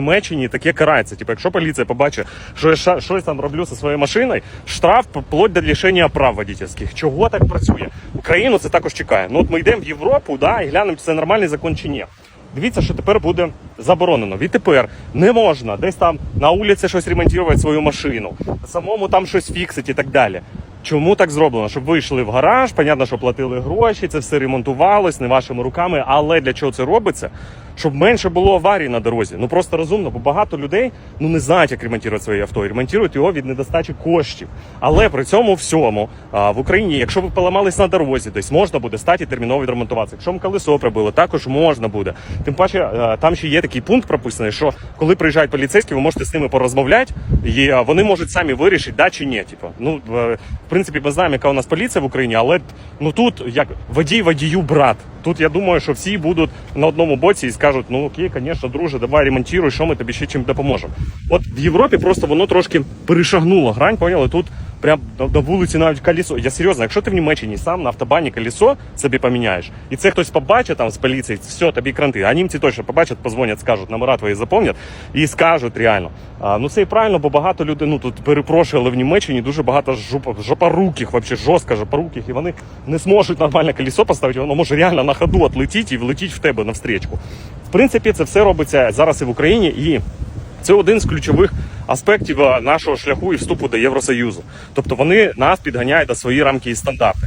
Німеччині таке карається. Типу, якщо поліція побачить, що я щось там роблю зі своєю машиною, штраф вплоть до лишення прав водительських. Чого так працює? Україну це також чекає. Ну от ми йдемо в Європу, да, і глянемо, чи це нормальний закон чи ні. Дивіться, що тепер буде заборонено. Відтепер не можна десь там на вулиці щось ремонтувати свою машину, самому там щось фіксити і так далі. Чому так зроблено? Щоб ви йшли в гараж, понятно, що платили гроші, це все ремонтувалось не вашими руками. Але для чого це робиться? Щоб менше було аварій на дорозі. Ну просто розумно, бо багато людей ну не знають, як ремонтувати своє авто, і ремонтують його від недостачі коштів. Але при цьому всьому а, в Україні, якщо ви поламались на дорозі, десь можна буде стати терміново відремонтуватися. Якщо вам колесо прибило, також можна буде. Тим паче, а, там ще є такий пункт прописаний, що коли приїжджають поліцейські, ви можете з ними порозмовляти, і а, вони можуть самі вирішити, да чи ні. Типу, ну в принципі, ми знаємо, яка у нас поліція в Україні, але ну тут як водій водію брат. Тут я думаю, що всі будуть на одному боці і скажуть: ну окей, звісно, друже, давай ремонтуй, що ми тобі ще чим допоможемо. От в Європі просто воно трошки перешагнуло грань, поняли? Тут прям на, вулиці навіть колесо. Я серйозно, якщо ти в Німеччині сам на автобані колесо собі поміняєш, і це хтось побачить там з поліції, все, тобі кранти. А німці точно побачать, позвонять, скажуть, номера твої заповнять і скажуть реально. А, ну це і правильно, бо багато людей, ну тут перепрошую, але в Німеччині дуже багато жопоруких, вообще жорстко жопоруких, і вони не зможуть нормальне колесо поставити, воно може реально на ходу отлетіти і влетіти в тебе навстрічку. В принципі, це все робиться зараз і в Україні, і це один з ключових аспектів нашого шляху і вступу до Євросоюзу. Тобто вони нас підганяють до свої рамки і стандарти.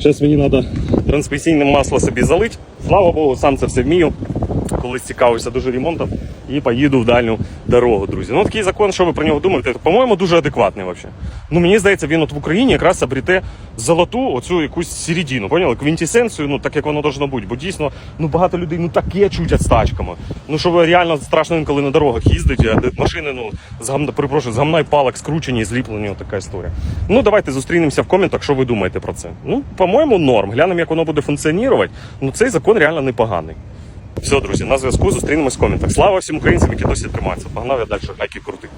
Зараз мені треба трансмісійне масло собі залити. Слава Богу, сам це все вмію. Колись цікавився дуже ремонтом і поїду в дальню дорогу, друзі. Ну такий закон, що ви про нього думаєте? По-моєму, дуже адекватний взагалі. Ну мені здається, він от в Україні якраз обріте золоту оцю якусь середину, поняли? Квінтісенцію, ну так як воно должно бути. Бо дійсно ну багато людей ну таке чутять з тачками. Ну що ви реально страшно інколи на дорогах їздить, а машини, ну з гамна, перепрошую, з палок скручені, і зліплені, така історія. Ну давайте зустрінемося в коментах, що ви думаєте про це. Ну, по-моєму, норм. Глянемо, як воно буде функціонувати. Ну цей закон реально непоганий. Все, друзі, на зв'язку зустрінемось в коментах. Слава всім українцям, які досі тримаються. Погнав я далі, гайки крутий.